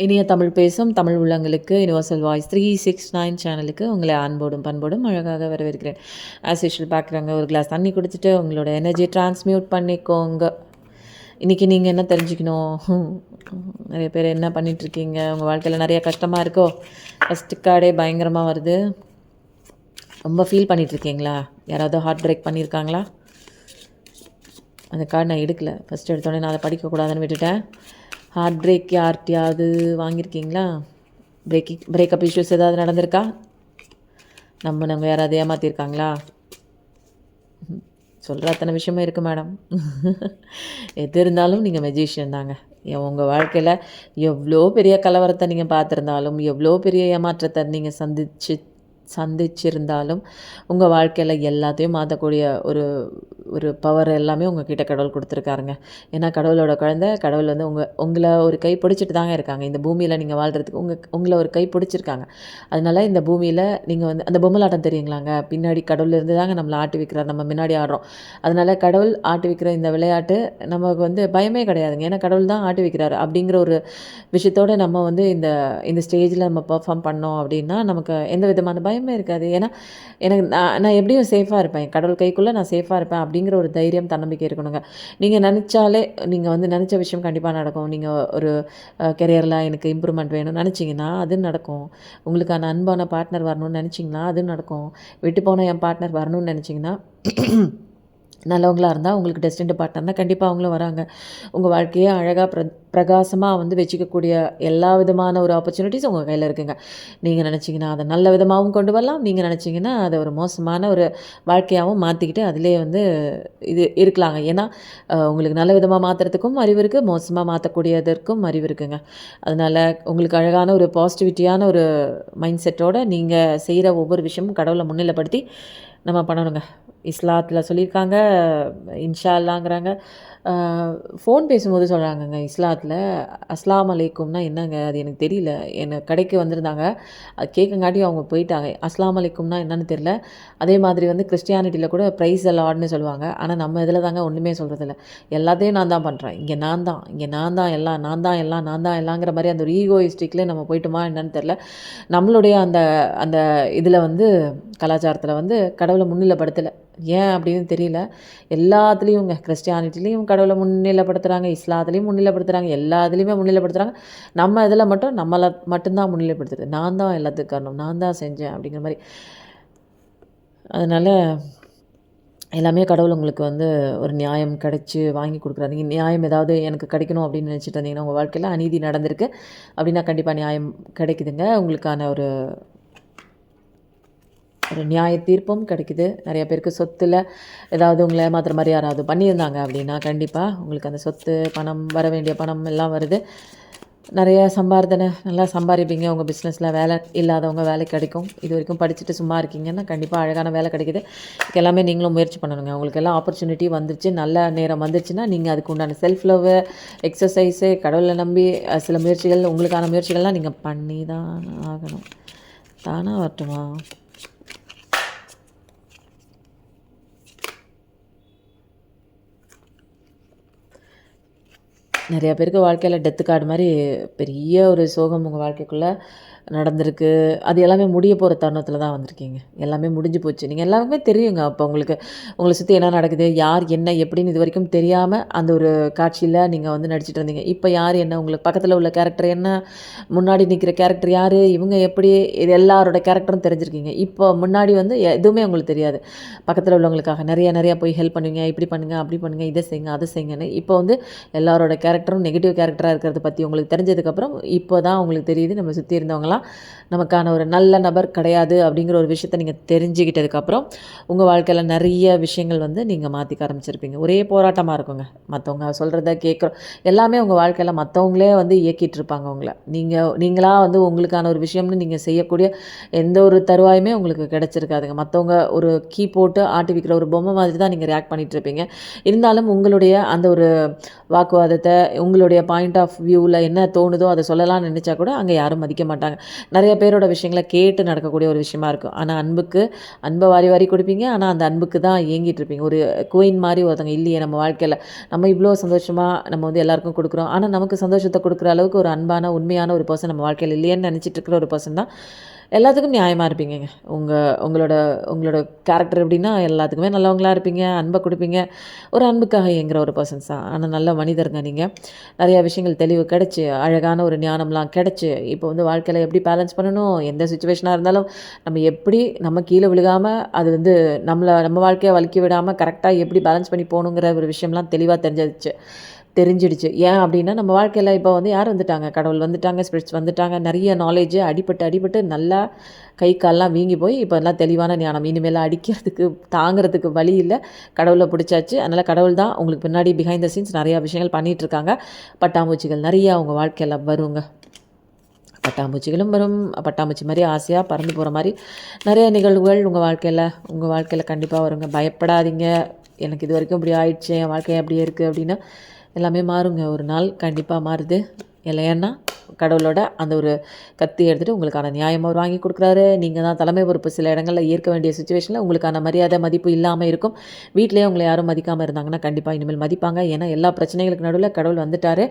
இனிய தமிழ் பேசும் தமிழ் உள்ளங்களுக்கு universal voice three six nine சேனலுக்கு உங்களை அன்போடும் பண்போடும் அழகாக வரவேற்கிறேன். ஆஸ் யூஷுவல் பார்க்குறாங்க ஒரு கிளாஸ் தண்ணி குடிச்சிட்டு உங்களோட எனர்ஜியை ட்ரான்ஸ்மியூட் பண்ணிக்கோங்க. இன்றைக்கி நீங்கள் என்ன தெரிஞ்சுக்கணும்? நிறைய பேர் என்ன பண்ணிகிட்ருக்கீங்க உங்கள் வாழ்க்கையில் நிறைய கஷ்டமாக இருக்கோ? ஃபஸ்ட்டு கார்டே பயங்கரமாக வருது. ரொம்ப ஃபீல் பண்ணிகிட்ருக்கீங்களா யாராவது ஹார்ட் பிரேக் பண்ணியிருக்காங்களா அந்த கார்டு நான் எடுக்கல. ஃபஸ்ட் எடுத்தோடனே நான் அதை படிக்கக்கூடாதுன்னு விட்டுட்டேன். ஹார்ட் பிரேக் யார்கிட்டயாவது வாங்கியிருக்கீங்களா? பிரேக்கிங் பிரேக்கப் இஷ்யூஸ் ஏதாவது நடந்திருக்கா? நம்ம நம்ம யாராவது ஏமாற்றிருக்காங்களா சொல்கிற அத்தனை விஷயமும் இருக்குது மேடம் எது இருந்தாலும் நீங்கள் மெஜிஷியன் தாங்க. உங்கள் வாழ்க்கையில் எவ்வளோ பெரிய கலவரத்தை நீங்கள் பார்த்துருந்தாலும் எவ்வளோ பெரிய ஏமாற்றத்தை நீங்கள் சந்திச்சு சந்திச்சிருந்தாலும் உங்கள் வாழ்க்கையில் எல்லாத்தையும் மாற்றக்கூடிய ஒரு ஒரு பவர் எல்லாமே உங்கள் கிட்டே கடவுள் கொடுத்துருக்காருங்க. ஏன்னா கடவுளோட குழந்தை கடவுள் வந்து உங்கள் உங்களை ஒரு கை பிடிச்சிட்டு தாங்க இருக்காங்க. இந்த பூமியில் நீங்கள் வாழ்கிறதுக்கு உங்கள் உங்களை ஒரு கை பிடிச்சிருக்காங்க. அதனால் இந்த பூமியில் நீங்கள் வந்து அந்த பொம்மலாட்டம் தெரியுங்களாங்க? பின்னாடி கடவுள் இருந்து தாங்க நம்மளை ஆட்டி வைக்கிறார். நம்ம முன்னாடி ஆடுறோம். அதனால் கடவுள் ஆட்டி வைக்கிற இந்த விளையாட்டு நமக்கு வந்து பயமே கிடையாதுங்க. ஏன்னா கடவுள் தான் ஆட்டி வைக்கிறாரு. அப்படிங்கிற ஒரு விஷயத்தோடு நம்ம வந்து இந்த இந்த ஸ்டேஜில் நம்ம பர்ஃபார்ம் பண்ணோம் அப்படின்னா நமக்கு எந்த விதமான பயம் இருக்காது. ஏன்னா எனக்கு நான் நான் எப்படியும் சேஃபாக இருப்பேன். கடவுள் கைக்குள்ளே நான் சேஃபாக இருப்பேன் அப்படிங்கிற ஒரு தைரியம் தன்னம்பிக்கை இருக்கணுங்க. நீங்கள் நினச்சாலே நீங்கள் வந்து நினச்ச விஷயம் கண்டிப்பாக நடக்கும். நீங்கள் ஒரு கெரியரில் எனக்கு இம்ப்ரூவ்மெண்ட் வேணும்னு நினச்சிங்கன்னா அது நடக்கும். உங்களுக்கான அன்பான பார்ட்னர் வரணும்னு நினச்சிங்கன்னா அது நடக்கும். விட்டு போன என் பார்ட்னர் வரணும்னு நினச்சிங்கன்னா நல்லவங்களாக இருந்தால் உங்களுக்கு டெஸ்டின்ட் பார்ட்னர்னால் கண்டிப்பாக அவங்களும் வராங்க. உங்கள் வாழ்க்கையை அழகாக ப்ர பிரகாசமாக வந்து வச்சுக்கக்கூடிய எல்லா விதமான ஒரு ஆப்பர்ச்சுனிட்டிஸ் உங்கள் கையில் இருக்குங்க. நீங்கள் நினச்சிங்கன்னா அதை நல்ல விதமாகவும் கொண்டு வரலாம். நீங்கள் நினச்சிங்கன்னா அதை ஒரு மோசமான ஒரு வாழ்க்கையாகவும் மாற்றிக்கிட்டு அதிலே வந்து இது இருக்கலாங்க. ஏன்னா உங்களுக்கு நல்ல விதமாக மாற்றுறதுக்கும் அறிவு இருக்குது மோசமாக மாற்றக்கூடியதற்கும் அறிவு இருக்குங்க. அதனால் உங்களுக்கு அழகான ஒரு பாசிட்டிவிட்டியான ஒரு மைண்ட் செட்டோடு நீங்கள் செய்கிற ஒவ்வொரு விஷயமும் கடவுளை முன்னிலைப்படுத்தி நம்ம பண்ணணுங்க. இஸ்லாத்தில் சொல்லியிருக்காங்க இன்ஷா அல்லாங்கிறாங்க ஃபோன் பேசும்போது சொல்கிறாங்கங்க இஸ்லாத்தில் அஸ்லாம் அலைக்கும்னா என்னங்க அது எனக்கு தெரியல. என்னை கடைக்கு வந்திருந்தாங்க அது கேட்கங்காட்டி அவங்க போயிட்டாங்க. அஸ்லாம் அலைக்கும்னா என்னன்னு தெரியல. அதே மாதிரி வந்து கிறிஸ்டியானிட்டியில் கூட ப்ரைஸ் அலாட்னு சொல்லுவாங்க. ஆனால் நம்ம இதில் தாங்க ஒன்றுமே சொல்கிறதில்ல எல்லாத்தையும் நான் தான் பண்ணுறேன் இங்கே நான் தான் இங்கே நான் தான் எல்லாம் நான் தான் எல்லாம் நான் தான் எல்லாங்கிற மாதிரி அந்த ஒரு ஈகோயிஸ்டிக்கில் நம்ம போயிட்டுமா என்னன்னு தெரில நம்மளுடைய அந்த அந்த இதில் வந்து கலாச்சாரத்தில் வந்து கடவுளை முன்னிலைப்படுத்தலை. ஏன் அப்படின்னு தெரியல. எல்லாத்துலேயுங்க கிறிஸ்டியானிட்டிலையும் கடவுளை முன்னிலைப்படுத்துகிறாங்க இஸ்லாத்துலேயும் முன்னிலைப்படுத்துகிறாங்க எல்லாத்துலேயுமே முன்னிலைப்படுத்துகிறாங்க நம்ம இதில் மட்டும் நம்மளை மட்டும்தான் முன்னிலைப்படுத்துறது. நான் தான் எல்லாத்துக்கும் காரணம். நான் தான் செஞ்சேன் அப்படிங்கிற மாதிரி. அதனால் எல்லாமே கடவுள் உங்களுக்கு வந்து ஒரு நியாயம் கிடச்சி வாங்கி கொடுக்குறாரு நீங்கள் நியாயம் ஏதாவது எனக்கு கிடைக்கணும் அப்படின்னு நினச்சிட்டு இருந்தீங்கன்னா உங்கள் வாழ்க்கையில் அநீதி நடந்திருக்கு. அப்படின்னா கண்டிப்பாக நியாயம் கிடைக்குதுங்க. உங்களுக்கான ஒரு ஒரு நியாய தீர்ப்பும் கிடைக்குது. நிறைய பேருக்கு சொத்தில் ஏதாவது உங்களை மாத்திர மாதிரி யாராவது பண்ணியிருந்தாங்க அப்படின்னா கண்டிப்பாக உங்களுக்கு அந்த சொத்து பணம் வர வேண்டிய பணம் எல்லாம் வருது. நிறைய சம்பார்த்தனை நல்லா சம்பாதிப்பீங்க உங்கள் பிஸ்னஸில் வேலை இல்லாதவங்க வேலை கிடைக்கும். இது வரைக்கும் படிச்சுட்டு சும்மா இருக்கீங்கன்னா கண்டிப்பாக அழகான வேலை கிடைக்குது. இதுக்கு எல்லாமே நீங்களும் முயற்சி பண்ணணுங்க. உங்களுக்கு எல்லாம் ஆப்பர்ச்சுனிட்டி வந்துருச்சு. நல்ல நேரம் வந்துருச்சுன்னா நீங்கள் அதுக்கு உண்டான செல்ஃப் லவ் எக்ஸசைஸு கடவுளை நம்பி சில முயற்சிகள் உங்களுக்கான முயற்சிகள்லாம் நீங்கள் பண்ணி தான் ஆகணும். தானாக வரட்டுமா? நிறையா பேருக்கு வாழ்க்கையில் டெத்து கார்டு மாதிரி பெரிய ஒரு சோகம் உங்கள் வாழ்க்கைக்குள்ளே. நடந்திருக்கு. அது எல்லாமே முடிய போகிற தருணத்தில் தான் வந்திருக்கீங்க. எல்லாமே முடிஞ்சு போச்சு. நீங்கள் எல்லாருமே தெரியுங்க. அப்போ உங்களுக்கு உங்களை சுற்றி என்ன நடக்குது யார் என்ன எப்படின்னு இது வரைக்கும் தெரியாமல் அந்த ஒரு காட்சியில் நீங்கள் வந்து நடிச்சிட்டு இருந்தீங்க. இப்போ யார் என்ன உங்களுக்கு பக்கத்தில் உள்ள கேரக்டர் என்ன முன்னாடி நிற்கிற கேரக்டர் யார் இவங்க எப்படி இது எல்லாரோட கேரக்டரும் தெரிஞ்சிருக்கீங்க. இப்போ முன்னாடி வந்து எதுவுமே உங்களுக்கு தெரியாது. பக்கத்தில் உள்ளவங்களுக்காக நிறைய நிறையா போய் ஹெல்ப் பண்ணுவீங்க. இப்படி பண்ணுங்கள் அப்படி பண்ணுங்கள் இதை செய்யுங்க அதை செய்யுங்கன்னு. இப்போ வந்து எல்லாரோட கேரக்டரும் நெகட்டிவ் கேரக்டராக இருக்கிறத பற்றி உங்களுக்கு தெரிஞ்சதுக்கப்புறம் இப்போ தான் உங்களுக்கு தெரியுது. நம்ம சுற்றி இருந்தவங்களாம் நமக்கான ஒரு நல்ல நபர் கிடையாது அப்படிங்கிற ஒரு விஷயத்த நீங்கள் தெரிஞ்சுக்கிட்டதுக்கப்புறம் உங்கள் வாழ்க்கையில் நிறைய விஷயங்கள் வந்து நீங்கள் மாற்றிக்க ஆரம்பிச்சிருப்பீங்க. ஒரே போராட்டமாக இருக்குங்க. மற்றவங்க சொல்கிறத கேட்குறோம் எல்லாமே உங்கள் வாழ்க்கையில் மற்றவங்களே வந்து இயக்கிட்டு இருப்பாங்க உங்களை. நீங்கள் நீங்களாக வந்து உங்களுக்கான ஒரு விஷயம்னு நீங்கள் செய்யக்கூடிய எந்த ஒரு தருவாயுமே உங்களுக்கு கிடச்சிருக்காதுங்க. மற்றவங்க ஒரு கீ போட்டு ஆட்டி வைக்கிற ஒரு பொம்மை மாதிரி தான் நீங்கள் ரியாக்ட் பண்ணிகிட்டு இருப்பீங்க. இருந்தாலும் உங்களுடைய அந்த ஒரு வாக்குவாதத்தை உங்களுடைய பாயிண்ட் ஆஃப் வியூவில் என்ன தோணுதோ அதை சொல்லலாம்னு நினச்சா கூட அங்கே யாரும் மதிக்க மாட்டாங்க. நிறைய பேரோட விஷயங்களை கேட்டு நடக்கக்கூடிய ஒரு விஷயமா இருக்கும். ஆனால் அன்புக்கு அன்பை வாரி வாரி கொடுப்பீங்க. ஆனால் அந்த அன்புக்கு தான் ஏங்கிட்டு இருப்பீங்க. ஒரு குயின் மாதிரி ஒருத்தவங்க இல்லையே நம்ம வாழ்க்கையில். நம்ம இவ்வளோ சந்தோஷமாக நம்ம வந்து எல்லாருக்கும் கொடுக்குறோம். ஆனால் நமக்கு சந்தோஷத்தை கொடுக்குற அளவுக்கு ஒரு அன்பான உண்மையான ஒரு பர்சன் நம்ம வாழ்க்கையில் இல்லையேன்னு நினச்சிட்டு இருக்கிற ஒரு பர்சன் தான் எல்லாத்துக்கும் நியாயமாக இருப்பீங்க. உங்கள் உங்களோட உங்களோட கேரக்டர் எப்படின்னா எல்லாத்துக்குமே நல்லவங்களா இருப்பீங்க அன்பை கொடுப்பீங்க. ஒரு அன்புக்காக இயங்குகிற ஒரு பர்சன்ஸ் தான். ஆனால் நல்ல மனிதருங்க நீங்கள் நிறையா விஷயங்கள் தெளிவு கிடச்சி அழகான ஒரு ஞானம்லாம் கிடச்சி இப்போ வந்து வாழ்க்கையில் எப்படி பேலன்ஸ் பண்ணணும் எந்த சுச்சுவேஷனாக இருந்தாலும் நம்ம எப்படி நம்ம கீழே விழுகாமல் அது வந்து நம்மளை நம்ம வாழ்க்கையை வலிக்க விடாமல் கரெக்டாக எப்படி பேலன்ஸ் பண்ணி போகணுங்கிற ஒரு விஷயம்லாம் தெளிவாக தெரிஞ்சிருச்சு. தெரிஞ்சிடுச்சு. ஏன் அப்படின்னா நம்ம வாழ்க்கையில் இப்போ வந்து யார் வந்துட்டாங்க? கடவுள் வந்துட்டாங்க ஸ்பிரிட்ஸ் வந்துட்டாங்க நிறைய நாலேஜ் அடிபட்டு அடிபட்டு நல்லா கை கால்லாம் வீங்கி போய் இப்போ எல்லாம் தெளிவான ஞானம். இனிமேல் அடிக்கிறதுக்கு தாங்கிறதுக்கு வழி இல்லை. கடவுளை பிடிச்சாச்சு. அதனால் கடவுள் தான் உங்களுக்கு பின்னாடி பிஹைண்ட் த சீன்ஸ் நிறையா விஷயங்கள் பண்ணிகிட்ருக்காங்க பட்டாம்பூச்சிகள் நிறையா அவங்க வாழ்க்கையில் வருங்க. பட்டாம்பூச்சிகளும் வரும். பட்டாம்பூச்சி மாதிரி ஆசையாக பறந்து போகிற மாதிரி நிறைய நிகழ்வுகள் உங்கள் வாழ்க்கையில் உங்கள் வாழ்க்கையில் கண்டிப்பாக வருங்க. பயப்படாதீங்க. எனக்கு இது வரைக்கும் இப்படி ஆயிடுச்சு. என் வாழ்க்கை அப்படியே இருக்குது அப்படின்னா எல்லாமே மாறுங்க. ஒரு நாள் கண்டிப்பாக மாறுது. இல்லைன்னா கடவுளோட அந்த ஒரு கத்தி எடுத்துகிட்டு உங்களுக்கான நியாயம் அவர் வாங்கி கொடுக்குறாரு. நீங்கள் தான் தலைமை பொறுப்பு சில இடங்களில் ஏற்க வேண்டிய சுச்சுவேஷனில் உங்களுக்கான மரியாதை மதிப்பு இல்லாமல் இருக்கும். வீட்டிலேயே உங்களை யாரும் மதிக்காமல் இருந்தாங்கன்னா கண்டிப்பாக இனிமேல் மதிப்பாங்க. ஏன்னா எல்லா பிரச்சனைகளுக்கு நடுவில் கடவுள் வந்துட்டார்.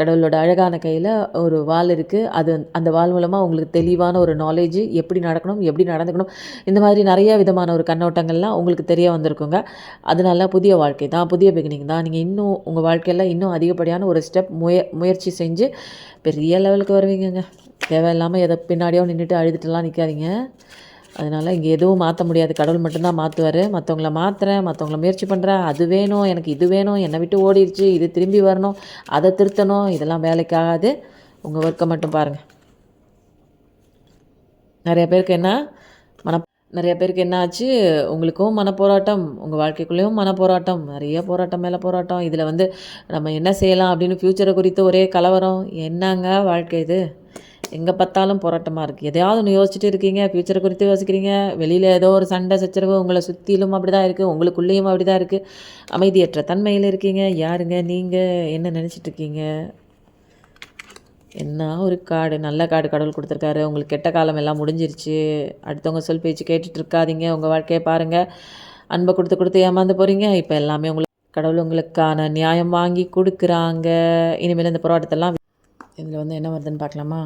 கடவுளோட அழகான கையில் ஒரு வால் இருக்குது அது அந்த வால் மூலமாக உங்களுக்கு தெளிவான ஒரு நாலேஜ் எப்படி நடக்கணும் எப்படி நடந்துக்கணும். இந்த மாதிரி நிறைய விதமான ஒரு கண்ணோட்டங்கள்லாம் உங்களுக்கு தெரிய வந்திருக்குங்க. அதனால புதிய வாழ்க்கை தான் புதிய பிகினிங் தான். நீங்கள் இன்னும் உங்கள் வாழ்க்கையில் இன்னும் அதிகப்படியான ஒரு ஸ்டெப் முய முயற்சி செஞ்சு பெரிய லெவலுக்கு வருவீங்கங்க. தேவையில்லாமல் எதை பின்னாடியோ நின்றுட்டு அழுதுட்டுலாம் நிற்காதீங்க அதனால் இங்கே எதுவும் மாற்ற முடியாது. கடவுள் மட்டும்தான் மாற்றுவார் மற்றவங்கள மாற்றுறேன் மற்றவங்கள முயற்சி பண்ணுறேன் அது வேணும் எனக்கு இது வேணும் என்னை விட்டு ஓடிடுச்சு இது திரும்பி வரணும் அதை திருத்தணும் இதெல்லாம் வேலைக்காகாது. உங்கள் ஒர்க்கை மட்டும் பாருங்கள் நிறைய பேருக்கு என்ன? மன நிறைய பேருக்கு என்ன ஆச்சு உங்களுக்கும் மனப்போராட்டம் உங்கள் வாழ்க்கைக்குள்ளேயும் மனப்போராட்டம் நிறைய போராட்டம் மேலே போராட்டம். இதில் வந்து நம்ம என்ன செய்யலாம் அப்படின்னு ஃப்யூச்சரை குறித்து ஒரே கலவரம். என்னங்க வாழ்க்கை இது? எங்கே பார்த்தாலும் போராட்டமாக இருக்குது எதையாவது ஒன்று யோசிச்சுட்டு இருக்கீங்க ஃப்யூச்சரை குறித்து யோசிக்கிறீங்க. வெளியில் ஏதோ ஒரு சண்டை சச்சரவு உங்களை சுற்றிலும் அப்படி தான் இருக்குது உங்களுக்குள்ளேயும் அப்படி தான் இருக்குது அமைதியற்ற தன்மையில் இருக்கீங்க. யாருங்க நீங்கள் என்ன நினச்சிட்டு இருக்கீங்க? என்ன ஒரு காடு நல்ல காடு கடவுள் கொடுத்துருக்காரு. உங்களுக்கு கெட்ட காலம் எல்லாம் முடிஞ்சிருச்சு. அடுத்தவங்க சொல் பேச்சு கேட்டுட்டு இருக்காதீங்க. உங்கள் வாழ்க்கையை பாருங்கள் அன்பை கொடுத்து கொடுத்து ஏமாந்து போகிறீங்க இப்போ எல்லாமே உங்களுக்கு கடவுள் உங்களுக்கான நியாயம் வாங்கி கொடுக்குறாங்க. இனிமேல் இந்த போராட்டத்தெல்லாம் இதில் வந்து என்ன வருதுன்னு பார்க்கலாமா?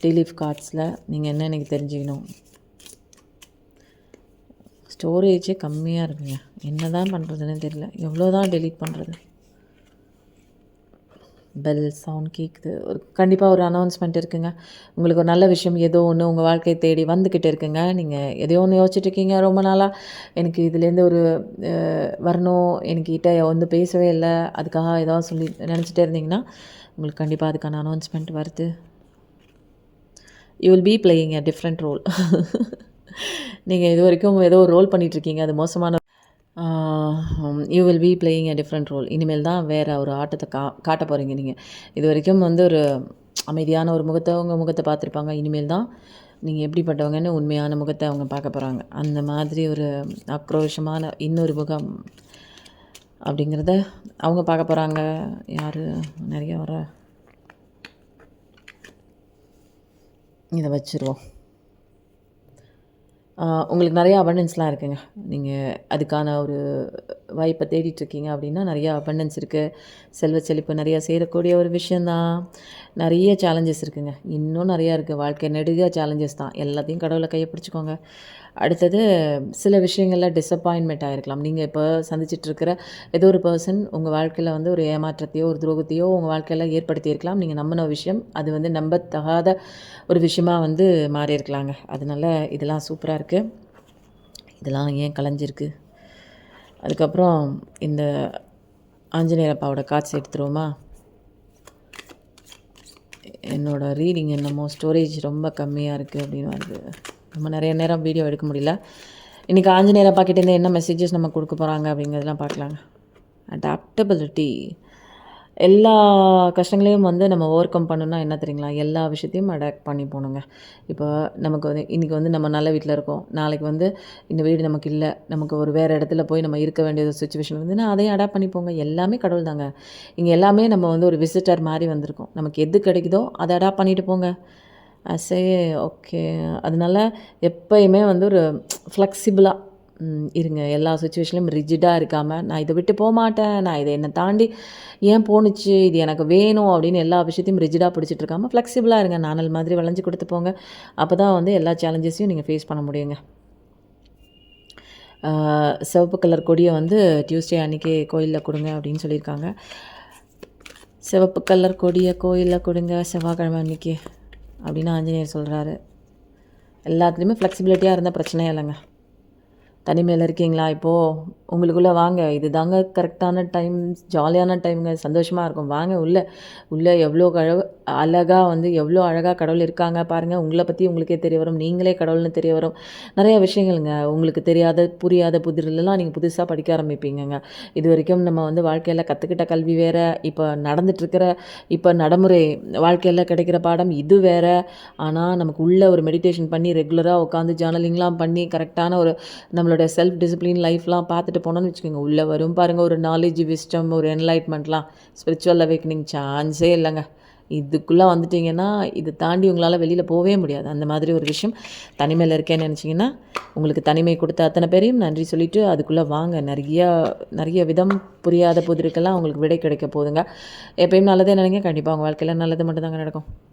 டீலீஃப் கார்ட்ஸில் நீங்கள் என்ன எனக்கு தெரிஞ்சுக்கணும்? ஸ்டோரேஜே கம்மியாக இருக்குங்க. என்ன தான் பண்ணுறதுன்னு தெரியல. எவ்வளோ தான் டெலீட் பண்ணுறது பெல் சவுண்ட் கேட்குது ஒரு கண்டிப்பாக ஒரு அனௌன்ஸ்மெண்ட் இருக்குங்க. உங்களுக்கு ஒரு நல்ல விஷயம் ஏதோ ஒன்று உங்கள் வாழ்க்கையை தேடி வந்துக்கிட்டு இருக்குங்க. நீங்கள் எதையோ ஒன்று யோசிச்சுட்ருக்கீங்க ரொம்ப நாளாக எனக்கு இதுலேருந்து ஒரு வரணும். எனக்கிட்ட வந்து பேசவே இல்லை. அதுக்காக ஏதாவது சொல்லி நினச்சிட்டே இருந்தீங்கன்னா உங்களுக்கு கண்டிப்பாக அதுக்கான அனௌன்ஸ்மெண்ட் வருது. You will be playing a different role நீங்கள் இது வரைக்கும் ஏதோ ஒரு ரோல் பண்ணிகிட்ருக்கீங்க அது மோசமான you will be playing a different role இனிமேல் தான் வேறு ஒரு ஆட்டத்தை கா காட்ட போகிறீங்க நீங்கள் இது வரைக்கும் வந்து ஒரு அமைதியான ஒரு முகத்தை அவங்க முகத்தை பார்த்துருப்பாங்க. இனிமேல் தான் நீங்கள் எப்படிப்பட்டவங்கன்னு உண்மையான முகத்தை அவங்க பார்க்க போகிறாங்க அந்த மாதிரி ஒரு ஆக்ரோஷமான இன்னொரு முகம் அப்படிங்கிறத அவங்க பார்க்க போகிறாங்க யார்? நிறைய வர. இதை வச்சுருவோம். உங்களுக்கு நிறையா அபண்டன்ஸ்லாம் இருக்குங்க. நீங்கள் அதுக்கான ஒரு வாய்ப்பை தேடிட்டுருக்கீங்க அப்படின்னா நிறையா அபண்டன்ஸ் இருக்குது செல்வ செழிப்பு நிறையா சேரக்கூடிய ஒரு விஷயந்தான் நிறைய சேலஞ்சஸ் இருக்குங்க. இன்னும் நிறையா இருக்குது வாழ்க்கை நெடுக சேலஞ்சஸ் தான். எல்லாத்தையும் கடவுளை கையை பிடிச்சிக்கோங்க. அடுத்தது சில விஷயங்களில் டிசப்பாயின்மெண்ட் ஆகிருக்கலாம் நீங்கள் இப்போ சந்திச்சிட்ருக்கிற ஏதோ ஒரு பர்சன் உங்கள் வாழ்க்கையில் வந்து ஒரு ஏமாற்றத்தையோ ஒரு துரோகத்தையோ உங்கள் வாழ்க்கையில் ஏற்படுத்தியிருக்கலாம். நீங்கள் நம்பின விஷயம் அது வந்து நம்பத்தகாத ஒரு விஷயமாக வந்து மாறியிருக்கலாங்க. அதனால் இதெல்லாம் சூப்பராக இருக்குது இதெல்லாம் ஏன் கலைஞ்சிருக்கு? அதுக்கப்புறம் இந்த ஆஞ்சநேயர் அப்பாவோட காட்சி எடுத்துருவோமா? என்னோடய ரீடிங் என்னமோ ஸ்டோரேஜ் ரொம்ப கம்மியாக இருக்குது அப்படின்னு வருது. நம்ம நிறைய நேரம் வீடியோ எடுக்க முடியல. இன்றைக்கி ஆஞ்சநேயர் பாக்கிட்டேருந்து என்ன மெசேஜஸ் நம்ம கொடுக்க போகிறாங்க அப்படிங்கிறதெல்லாம் பார்க்கலாங்க. அடாப்டபிலிட்டி எல்லா கஷ்டங்களையும் வந்து நம்ம ஓவர் கம் பண்ணணும்னா என்ன தெரியுங்களா? எல்லா விஷயத்தையும் அடாப்ட் பண்ணி போகணுங்க இப்போ நமக்கு வந்து இன்றைக்கி வந்து நம்ம நல்ல வீட்டில் இருக்கோம். நாளைக்கு வந்து இந்த வீடு நமக்கு இல்லை. நமக்கு ஒரு வேறு இடத்துல போய் நம்ம இருக்க வேண்டிய சுச்சுவேஷன் வந்துன்னா அதையும் அடாப்ட் பண்ணிப்போங்க எல்லாமே கடவுள் தாங்க இங்கே எல்லாமே நம்ம வந்து ஒரு விசிட்டர் மாதிரி வந்திருக்கோம். நமக்கு எது கிடைக்குதோ அதை அடாப்ட் பண்ணிட்டு போங்க. அசே ஓகே அதனால எப்பயுமே வந்து ஒரு ஃப்ளெக்சிபிளாக இருங்க எல்லா சுச்சுவேஷன்லையும் ரிஜிடாக இருக்காமல் நான் இதை விட்டு போக மாட்டேன் நான் இதை என்னை தாண்டி ஏன் போணுச்சு இது எனக்கு வேணும் அப்படின்னு எல்லா விஷயத்தையும் ரிஜிடாக பிடிச்சிட்டு இருக்காமல் ஃப்ளெக்சிபிளாக இருங்க நானல் மாதிரி வளைஞ்சு கொடுத்து போங்க. அப்போ தான் வந்து எல்லா சேலஞ்சஸையும் நீங்கள் ஃபேஸ் பண்ண முடியுங்க. சிவப்பு கலர் கொடியை வந்து டியூஸ்டே அன்றைக்கி கோயிலில் கொடுங்க அப்படின்னு சொல்லியிருக்காங்க. சிவப்பு கலர் கொடியை கோயிலில் கொடுங்க செவ்வாய்க்கிழமை அன்னைக்கு அப்படின்னு ஆஞ்சநேயர் சொல்கிறாரு எல்லாத்துலேயுமே ஃப்ளெக்சிபிலிட்டியாக இருந்தால் பிரச்சனையே இல்லைங்க. தனிமையில் இருக்கீங்களா இப்போது உங்களுக்குள்ளே வாங்க இது தாங்க கரெக்டான டைம் ஜாலியான டைமுங்க சந்தோஷமாக இருக்கும். வாங்க உள்ளே உள்ளே எவ்வளோ கழ அழகாக வந்து எவ்வளோ அழகாக கடவுள் இருக்காங்க பாருங்கள் உங்களை பற்றி உங்களுக்கே தெரிய வரும். நீங்களே கடவுள்னு தெரிய வரும். நிறைய விஷயங்கள்ங்க. உங்களுக்கு தெரியாத புரியாத புதிரெல்லாம் நீங்கள் புதுசாக படிக்க ஆரம்பிப்பீங்கங்க. இது வரைக்கும் நம்ம வந்து வாழ்க்கையில் கற்றுக்கிட்ட கல்வி வேறு இப்போ நடந்துட்டுருக்கிற இப்போ நடைமுறை வாழ்க்கையில் கிடைக்கிற பாடம் இது வேறு. ஆனால் நமக்கு உள்ள ஒரு மெடிடேஷன் பண்ணி ரெகுலராக உட்காந்து ஜேர்னலிங்லாம் பண்ணி கரெக்டான ஒரு நம்மளோட செல்ஃப் டிசிப்ளின் லைஃப்லாம் பார்த்துட்டு போனோம்னு வச்சுக்கோங்க. உள்ளே வரும் பாருங்கள் ஒரு நாலேஜ் விஸ்டம் ஒரு என்லைட்மெண்ட்லாம் ஸ்பிரிச்சுவல் அவேக்கனிங் சான்ஸே இல்லைங்க. இதுக்குள்ளே வந்துட்டிங்கன்னா இதை தாண்டி உங்களால் வெளியில் போகவே முடியாது. அந்த மாதிரி ஒரு விஷயம். தனிமையில் இருக்கேன்னு நினச்சிங்கன்னா உங்களுக்கு தனிமை கொடுத்த அத்தனை பேரையும் நன்றி சொல்லிவிட்டு அதுக்குள்ளே வாங்க. நிறையா நிறைய விதம் புரியாத புதிருக்கெல்லாம் உங்களுக்கு விடை கிடைக்க போகுதுங்க. எப்பயும் நல்லதே நினைங்க. கண்டிப்பாக உங்கள் வாழ்க்கையில் நல்லது மட்டும்தாங்க நடக்கும்.